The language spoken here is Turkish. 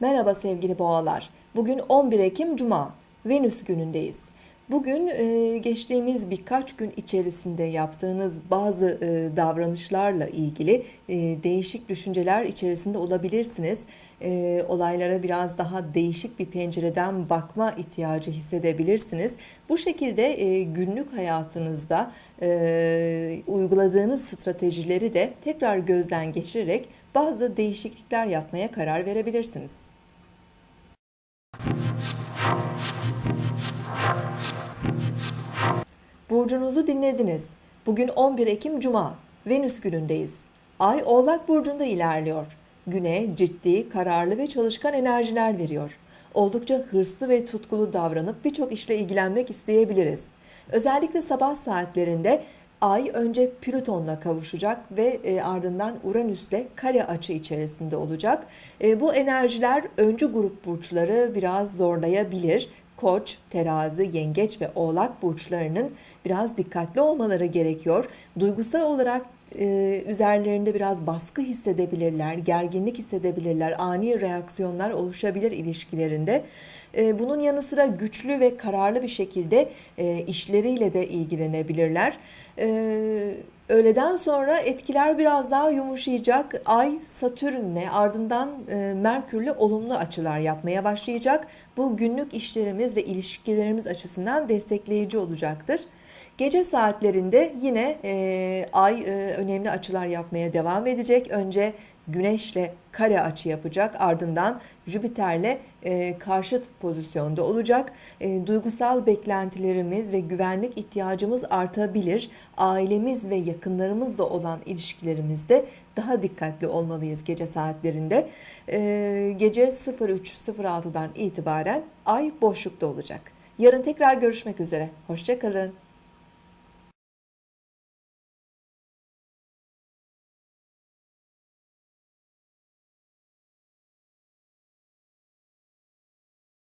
Merhaba sevgili boğalar. Bugün 11 Ekim Cuma. Venüs günündeyiz. Bugün e, geçtiğimiz birkaç gün içerisinde yaptığınız bazı e, davranışlarla ilgili e, değişik düşünceler içerisinde olabilirsiniz. Olaylara biraz daha değişik bir pencereden bakma ihtiyacı hissedebilirsiniz. Bu şekilde günlük hayatınızda uyguladığınız stratejileri de tekrar gözden geçirerek bazı değişiklikler yapmaya karar verebilirsiniz. Burcunuzu dinlediniz. Bugün 11 Ekim Cuma. Venüs günündeyiz. Ay Oğlak Burcu'nda ilerliyor. Güne ciddi, kararlı ve çalışkan enerjiler veriyor. Oldukça hırslı ve tutkulu davranıp birçok işle ilgilenmek isteyebiliriz. Özellikle sabah saatlerinde Ay önce Plüton'la kavuşacak ve e, ardından Uranüs'le kare açı içerisinde olacak. E, bu enerjiler öncü grup burçları biraz zorlayabilir. Koç, terazi, yengeç ve oğlak burçlarının biraz dikkatli olmaları gerekiyor. Duygusal olarak e, üzerlerinde biraz baskı hissedebilirler, gerginlik hissedebilirler, ani reaksiyonlar oluşabilir ilişkilerinde. E, bunun yanı sıra güçlü ve kararlı bir şekilde e, işleriyle de ilgilenebilirler. E, öğleden sonra etkiler biraz daha yumuşayacak. Ay Satürn'le ardından e, Merkür'le olumlu açılar yapmaya başlayacak. Bu günlük işlerimiz ve ilişkilerimiz açısından destekleyici olacaktır. Gece saatlerinde yine e, ay e, önemli açılar yapmaya devam edecek. Önce Güneş'le kare açı yapacak. Ardından Jüpiter'le e, karşıt pozisyonda olacak. E, duygusal beklentilerimiz ve güvenlik ihtiyacımız artabilir. Ailemiz ve yakınlarımızla olan ilişkilerimizde daha dikkatli olmalıyız gece saatlerinde. E, gece 03.06'dan itibaren ay boşlukta olacak. Yarın tekrar görüşmek üzere. Hoşçakalın.